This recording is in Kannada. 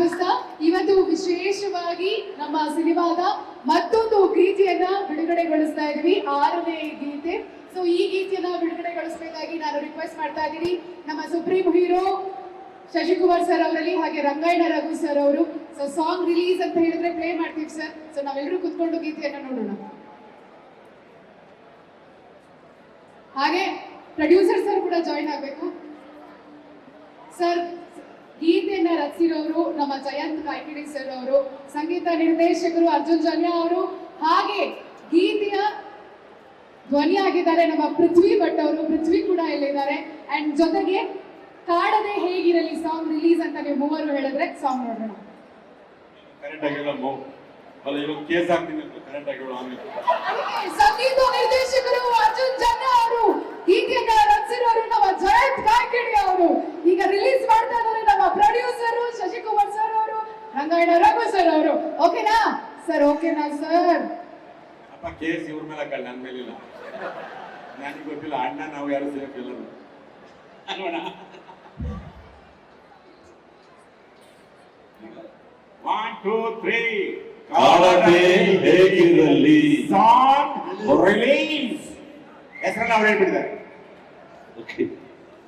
ಅರ್ಪಿಸ್ತಾ ಇವತ್ತು ವಿಶೇಷವಾಗಿ ನಮ್ಮ ಸಿನಿಮಾದ ಮತ್ತೊಂದು ಗೀತೆಯನ್ನ ಬಿಡುಗಡೆಗೊಳಿಸ್ತಾ ಇದ್ವಿ ಆರನೇ ಗೀತೆ. ಸೊ ಈ ಗೀತೆಯನ್ನ ಬಿಡುಗಡೆಗೊಳಿಸಬೇಕಾಗಿ ನಾನು ರಿಕ್ವೆಸ್ಟ್ ಮಾಡ್ತಾ ಇದ್ದೀನಿ. ನಮ್ಮ ಸುಪ್ರೀಂ ಹೀರೋ ಶಶಿಕುಮಾರ್ ಸರ್ ಅವರಲ್ಲಿ ಹಾಗೆ ರಂಗಾಯಣ ರಘು ಸರ್ ಅವರು. ಸೊ ಸಾಂಗ್ ರಿಲೀಸ್ ಅಂತ ಹೇಳಿದ್ರೆ ಪ್ಲೇ ಮಾಡ್ತೀವಿ ಸರ್ ಸೊ ನಾವೆಲ್ಲರೂ ಕುತ್ಕೊಂಡು ಗೀತೆಯನ್ನ ನೋಡೋಣ. ಹಾಗೆ ಪ್ರೊಡ್ಯೂಸರ್ ಸರ್ ಕೂಡ ಜಾಯಿನ್ ಆಗಬೇಕು. ಸರ್ ಗೀತೆಯನ್ನ ರಚಿಸಿರೋರು ನಮ್ಮ ಜಯಂತ್ ಕಾಯ್ಕಿಡಿ ಸರ್ ಅವರು ಸಂಗೀತ ನಿರ್ದೇಶಕರು ಅರ್ಜುನ್ ಜನ್ಯ ಅವರು ಹಾಗೆ ಗೀತೆಯ ಧ್ವನಿ ಆಗಿದ್ದಾರೆ ನಮ್ಮ ಪೃಥ್ವಿ ಭಟ್ ಅವರು ಪೃಥ್ವಿ ಕೂಡ ಇಲ್ಲಿದ್ದಾರೆ. ಅಂಡ್ ಜೊತೆಗೆ ಕಾಡದೆ ಹೇಗಿರಲಿ ಸಾಂಗ್ ರಿಲೀಸ್ ಅಂತ ನೀವು ಮೂವರು ಹೇಳಿದ್ರೆ ಸಾಂಗ್ ನೋಡೋಣ. ಕರೆಂಟ್ ಆಗಿಲ್ಲ ಮೋ ಅಲ್ಲ ಇವಾಗ ಕೇಸ್ ಹಾಕ್ತೀನಿ ಅಂತ ಕರೆಂಟ್ ಆಗಿರೋ ಆಮೇಲೆ. ಸಂಗೀತ ನಿರ್ದೇಶಕರು ಅರ್ಜುನ್ ಅವರು ರಚಿಸಿರೋರು ನಮ್ಮ ಜಯಂತ್ ಕಾಯ್ಕಿಡಿ ಅವರು. ಈಗ ರಿಲೀಸ್ ಮಾಡ್ತಾ ಪ್ರೊಡ್ಯೂಸರ್ ಶಶಿಕುಮಾರ್ ಸರ್ ಅವರು ರಂಗಾಯಣ ರಘು ಸರ್ ಅವರು. ಓಕೆನಾ? ಸರ್ ಓಕೆನಾ ಸರ್? ಅಪ್ಪ ಕೇಸ್ ಇವ್ರ ಮೇಲೆ ಹಾಕಲ್ಲ ನನ್ನ ಮೇಲಿಲ್ಲ. ನನಗೆ ಗೊತ್ತಿಲ್ಲ ಅಣ್ಣ ನಾವು ಯಾರು ಸೇಫ್ ಎಲ್ಲರೂ ಅಲ್ವಣ ಒನ್ ಟೂ ತ್ರೀ ಕಾಡದೆ ಹೇಗಿರಲಿ? ಸಾಂಗ್ ರಿಲೀಸ್ ಹೆಸರನ್ನ ಅವ್ರು ಹೇಳ್ಬಿಟ್ಟಿದ್ದಾರೆ. ಓಕೆ